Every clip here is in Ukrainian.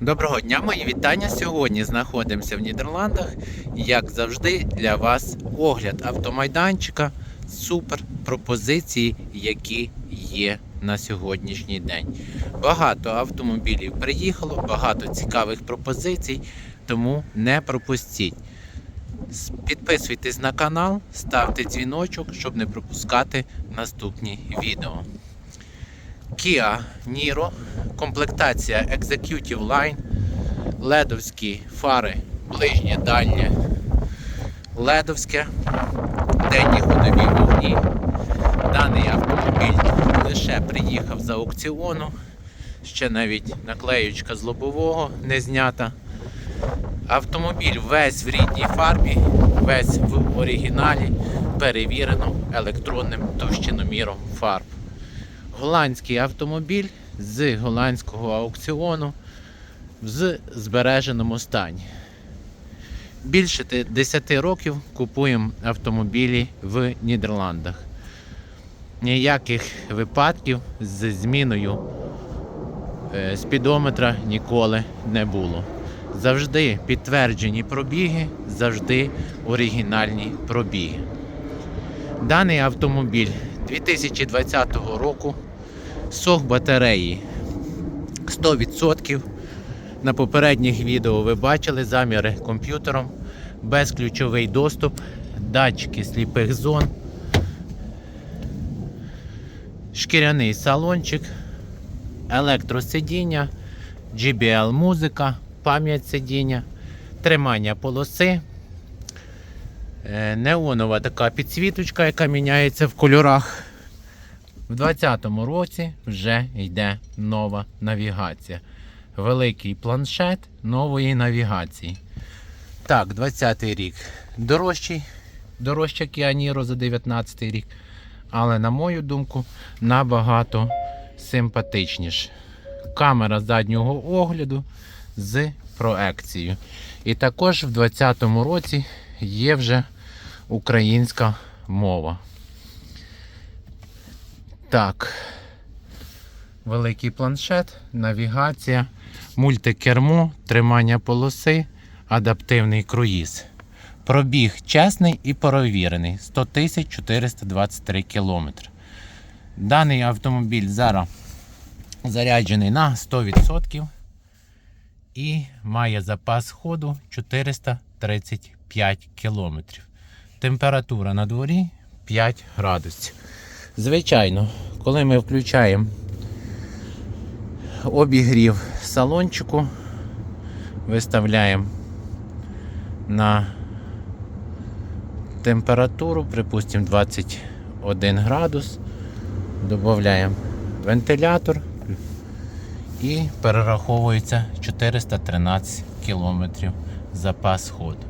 Доброго дня, мої вітання. Сьогодні знаходимося в Нідерландах. Як завжди, для вас огляд автомайданчика, супер пропозиції, які є на сьогоднішній день. Багато автомобілів приїхало, багато цікавих пропозицій, тому не пропустіть. Підписуйтесь на канал, ставте дзвіночок, щоб не пропускати наступні відео. Kia Niro, комплектація Executive Line, ледовські фари ближнє дальнє ледовське, денні ходові вогні. Даний автомобіль лише приїхав з аукціону, ще навіть наклеючка з лобового не знята. Автомобіль весь в рідній фарбі, весь в оригіналі, перевірено електронним товщиноміром фарб. Голландський автомобіль з голландського аукціону в збереженому стані. Більше 10 років купуємо автомобілі в Нідерландах. Ніяких випадків з зміною е, спідометра ніколи не було. Завжди підтверджені пробіги, завжди оригінальні пробіги. Даний автомобіль 2020 року сох батареї 100%. На попередніх відео ви бачили заміри комп'ютером, безключовий доступ, датчики сліпих зон, шкіряний салончик, електросидіння, GBL музика, пам'ять сидіння, тримання полоси. Е, Неонова така підсвіточка, яка міняється в кольорах. В 2020 році вже йде нова навігація. Великий планшет нової навігації. Так, 20-й рік дорожчий, дорожча Niro за 19 рік. Але, на мою думку, набагато симпатичніше. Камера заднього огляду з проекцією. І також в 2020 році є вже українська мова. Так. Великий планшет, навігація, мультикермо, тримання полоси, адаптивний круїз. Пробіг чесний і перевірений 100 тисяч 423 кілометри. Даний автомобіль зараз заряджений на 100% і має запас ходу 435 кілометрів. Температура на дворі 5 градусів. Звичайно, коли ми включаємо обігрів салончику, виставляємо на температуру, припустимо 21 градус, додаємо вентилятор і перераховується 413 кілометрів запас ходу.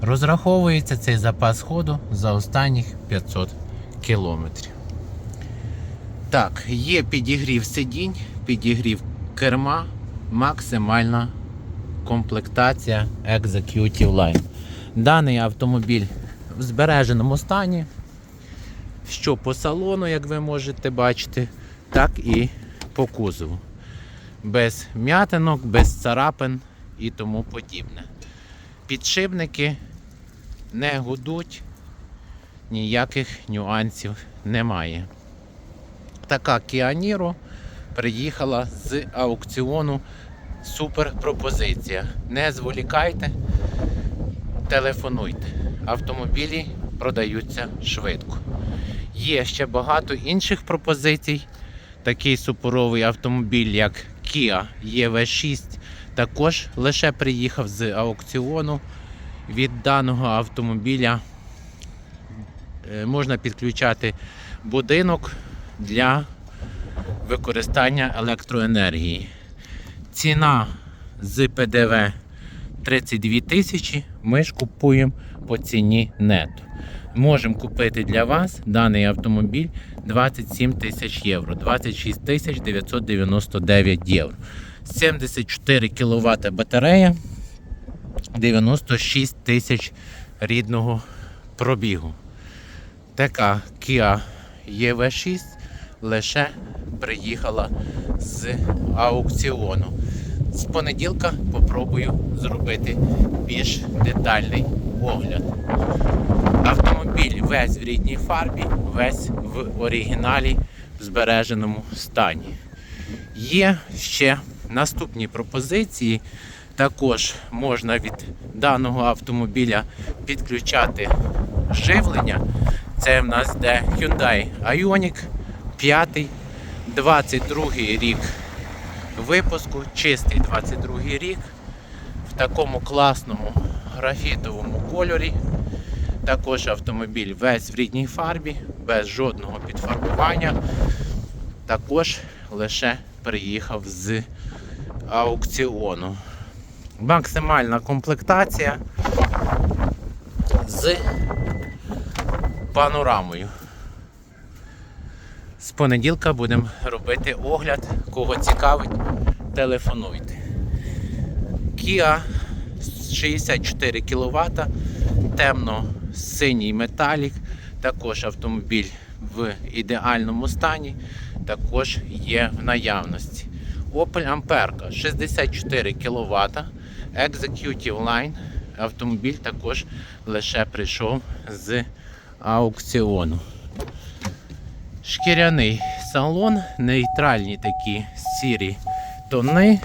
Розраховується цей запас ходу за останніх 500 кілометрів. Так, є підігрів сидінь, підігрів керма, максимальна комплектація Executive Line. Даний автомобіль в збереженому стані, що по салону, як ви можете бачити, так і по кузову. Без м'ятинок, без царапин і тому подібне. Підшипники не гудуть, ніяких нюансів немає. Така Kia приїхала з аукціону. Супер пропозиція. Не зволікайте, телефонуйте. Автомобілі продаються швидко. Є ще багато інших пропозицій. Такий суперовий автомобіль, як Kia EV6, також лише приїхав з аукціону. Від даного автомобіля е, можна підключати будинок для використання електроенергії. Ціна з ПДВ 32 тисячі. Ми ж купуємо по ціні нету. Можемо купити для вас даний автомобіль 27 тисяч євро, 26 тисяч 999 євро. 74 кВт батарея, 96 тисяч рідного пробігу. Така Kia EV6 лише приїхала з аукціону. З понеділка попробую зробити більш детальний огляд. Автомобіль весь в рідній фарбі, весь в оригіналі в збереженому стані. Є ще наступні пропозиції. Також можна від даного автомобіля підключати живлення. Це в нас де Hyundai Ioniq 5, 22 рік випуску, чистий 22 рік в такому класному графітовому кольорі. Також автомобіль весь в рідній фарбі, без жодного підфарбування. Також лише приїхав з аукціону. Максимальна комплектація з панорамою. З понеділка будемо робити огляд. Кого цікавить, телефонуйте. Kia 64 кВт, темно-синій металік, також автомобіль в ідеальному стані, також є в наявності. Opel Amperka 64 кВт, Executive Line. Автомобіль також лише прийшов з аукціону. Шкіряний салон, нейтральні такі сірі тони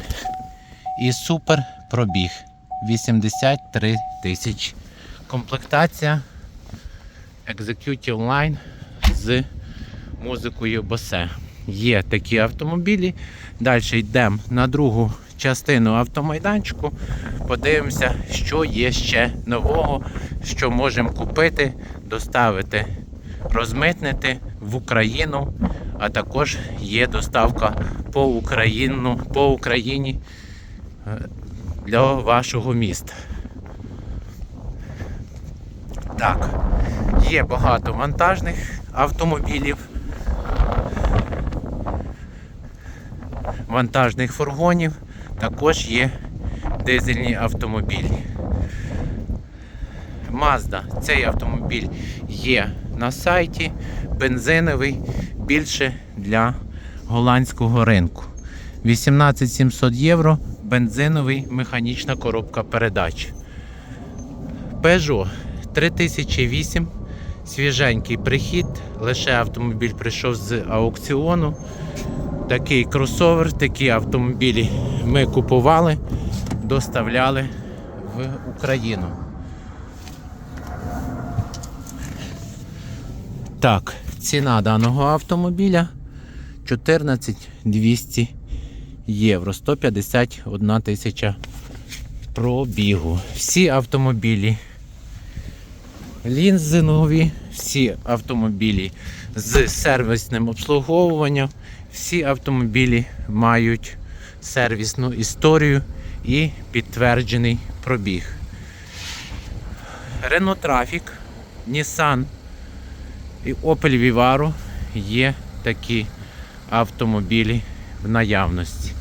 і супер пробіг 83 тисячі. Комплектація Executive Line з музикою Bose. Є такі автомобілі. Далі йдемо на другу частину автомайданчику. Подивимося, що є ще нового, що можемо купити, доставити, розмитнити в Україну, а також є доставка по Україну, по Україні е, для вашого міста. Так, є багато вантажних автомобілів, вантажних фургонів, також є дизельні автомобілі. Mazda, цей автомобіль є на сайті, бензиновий, більше для голландського ринку. 18 700 євро, бензиновий, механічна коробка передач. Peugeot 3008, свіженький прихід, лише автомобіль прийшов з аукціону. Такий кросовер, такі автомобілі ми купували, доставляли в Україну. Так, ціна даного автомобіля 14 200 євро, 151 тисяча пробігу. Всі автомобілі лінзинові, всі автомобілі з сервісним обслуговуванням, всі автомобілі мають сервісну історію і підтверджений пробіг. Renault Trafic, Nissan і Opel Vivaro є такі автомобілі в наявності.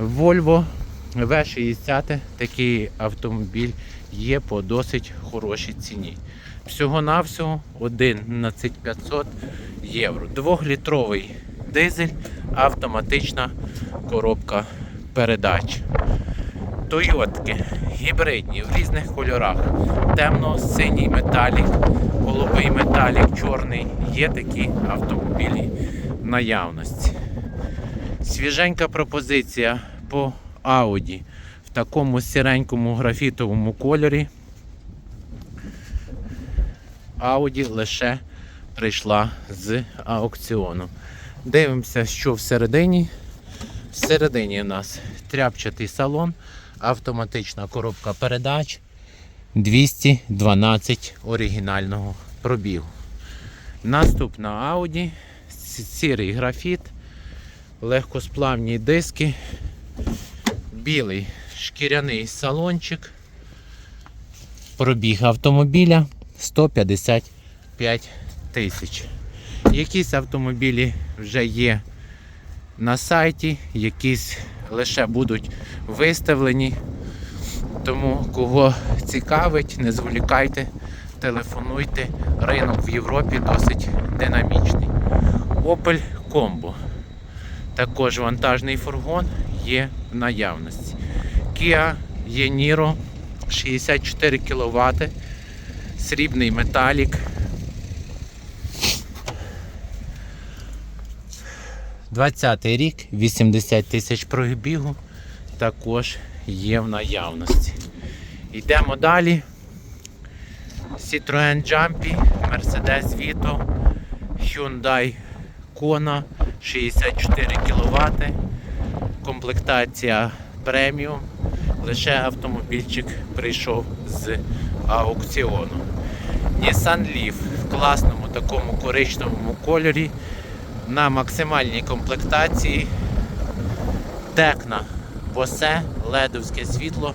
Volvo V60 такий автомобіль є по досить хорошій ціні. Всього-навсього 11500 євро. Двохлітровий дизель, автоматична коробка передач. Тойотки гібридні в різних кольорах. Темно-синій металік, голубий металік, чорний. Є такі автомобілі в наявності. Свіженька пропозиція по Audi в такому сіренькому графітовому кольорі. Audi лише прийшла з аукціону. Дивимося, що всередині. Всередині у нас тряпчатий салон, автоматична коробка передач 212 оригінального пробігу. Наступна Audi, сірий графіт, легкосплавні диски, білий шкіряний салончик, пробіг автомобіля 155 тисяч. Якісь автомобілі вже є на сайті, якісь лише будуть виставлені. Тому кого цікавить, не зволікайте, телефонуйте. Ринок в Європі досить динамічний. Opel Combo. Також вантажний фургон є в наявності. Kia Yeniro 64 кВт, срібний металік. 20 рік, 80 тисяч пробігу, також є в наявності. Йдемо далі. Citroen Jumpy, Mercedes Vito, Hyundai Kona 64 кВт, комплектація преміум. Лише автомобільчик прийшов з аукціону. Nissan Leaf в класному такому коричневому кольорі на максимальній комплектації. Текна босе, ледовське світло,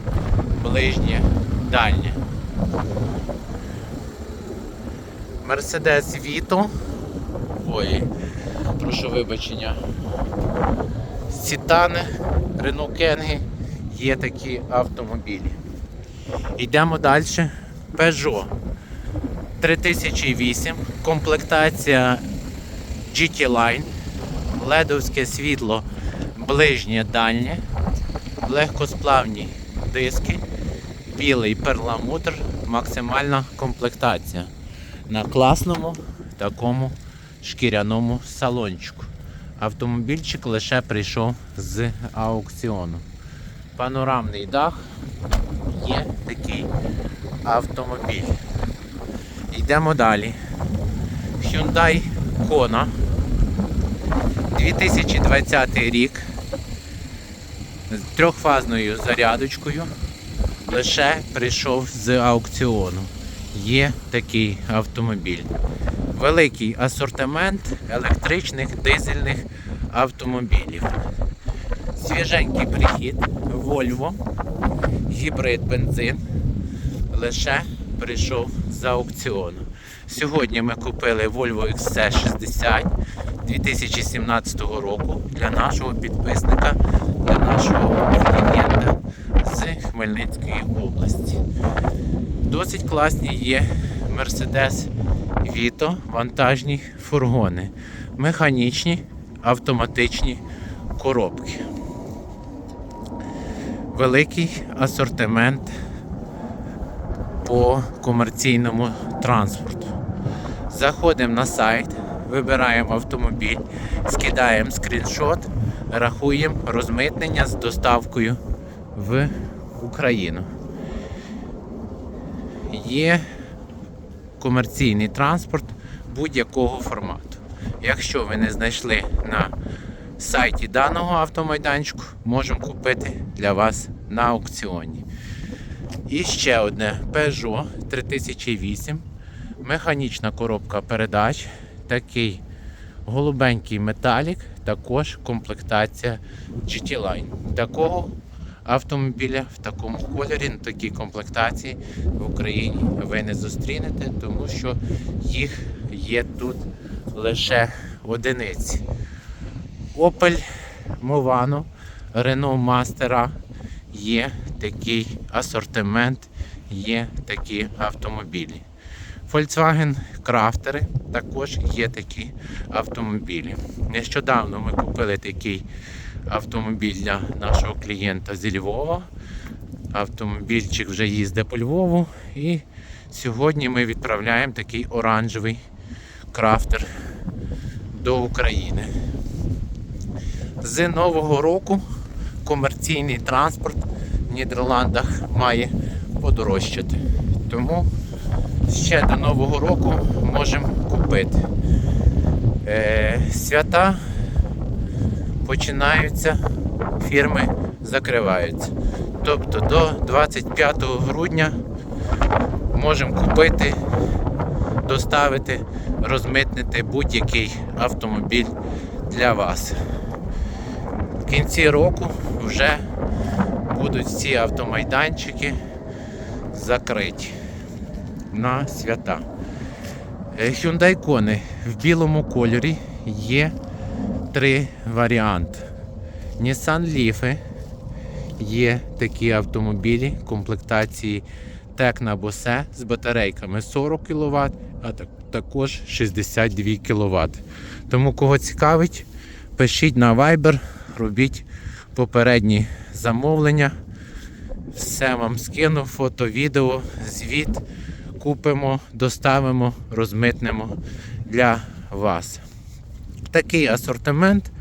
ближнє, дальнє. Mercedes Vito. Ой, прошу вибачення. Сітани, Renault Кенги є такі автомобілі. Йдемо далі. Peugeot 3008, комплектація GT Line, ледовське світло ближнє дальнє, легкосплавні диски, білий перламутр, максимальна комплектація на класному такому шкіряному салончику. Автомобільчик лише прийшов з аукціону. Панорамний дах є такий автомобіль. Йдемо далі. Hyundai Kona 2020 рік з трьохфазною зарядочкою лише прийшов з аукціону. Є такий автомобіль. Великий асортимент електричних дизельних автомобілів. Свіженький прихід Volvo, гібрид бензин лише прийшов з аукціону. Сьогодні ми купили Volvo XC60 2017 року для нашого підписника, для нашого клієнта з Хмельницької області. Досить класні є Mercedes Vito вантажні фургони, механічні, автоматичні коробки. Великий асортимент по комерційному транспорту. Заходимо на сайт, вибираємо автомобіль, скидаємо скріншот, рахуємо розмитнення з доставкою в Україну. Є комерційний транспорт будь-якого формату. Якщо ви не знайшли на сайті даного автомайданчику, можемо купити для вас на аукціоні. І ще одне Peugeot 3008, механічна коробка передач, такий голубенький металік, також комплектація GT Line. Такого автомобіля в такому кольорі, на такій комплектації в Україні ви не зустрінете, тому що їх є тут лише одиниці. Opel Movano, Renault Master є такий асортимент, є такі автомобілі. Volkswagen Крафтери також є такі автомобілі. Нещодавно ми купили такий автомобіль для нашого клієнта зі Львова. Автомобільчик вже їздить по Львову. І сьогодні ми відправляємо такий оранжевий крафтер до України. З нового року комерційний транспорт в Нідерландах має подорожчати. Тому ще до Нового року можемо купити. Е, свята починаються, фірми закриваються. Тобто до 25 грудня можемо купити, доставити, розмитнити будь-який автомобіль для вас. В кінці року вже будуть всі автомайданчики закриті на свята. Е, Hyundai Kona в білому кольорі є три варіанти. Nissan Leaf є такі автомобілі комплектації Tecna Bose з батарейками 40 кВт, а також 62 кВт. Тому кого цікавить, пишіть на Viber, робіть попередні замовлення. Все вам скину, фото, відео, звіт. Купимо, доставимо, розмитнемо для вас. Такий асортимент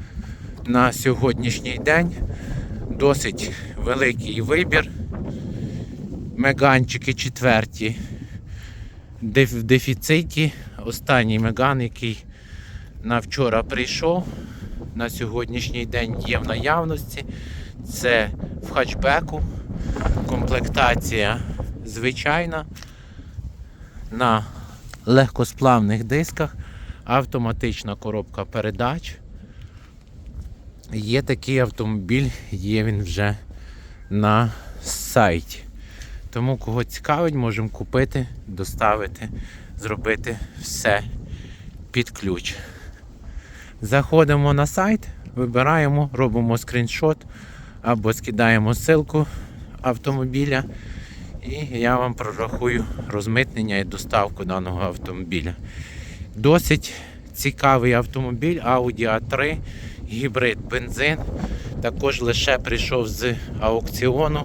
на сьогоднішній день. Досить великий вибір. Меганчики четверті в дефіциті. Останній меган, який на вчора прийшов, на сьогоднішній день є в наявності. Це в хатчбеку. Комплектація звичайна на легкосплавних дисках, автоматична коробка передач. Є такий автомобіль, є він вже на сайті. Тому кого цікавить, можемо купити, доставити, зробити все під ключ. Заходимо на сайт, вибираємо, робимо скріншот або скидаємо ссылку автомобіля. І я вам прорахую розмитнення і доставку даного автомобіля. Досить цікавий автомобіль Audi A3, гібрид бензин. Також лише прийшов з аукціону.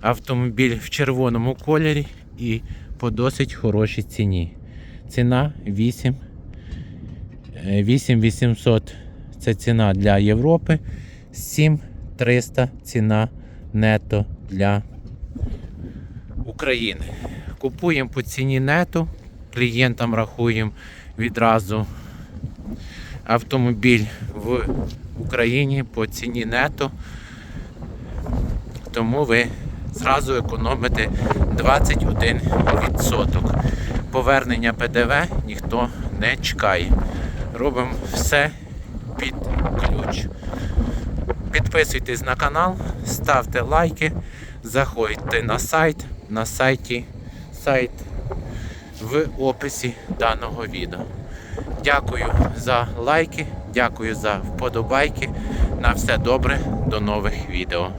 Автомобіль в червоному кольорі і по досить хорошій ціні. Ціна 8 е, 8800 це ціна для Європи, 7300 ціна нето для України. Купуємо по ціні нету, клієнтам рахуємо відразу автомобіль в Україні по ціні нето. Тому ви зразу економите 21%. Повернення ПДВ ніхто не чекає. Робимо все під ключ. Підписуйтесь на канал, ставте лайки, заходьте на сайт. На сайті сайт в описі даного відео. Дякую за лайки, дякую за вподобайки. На все добре, до нових відео.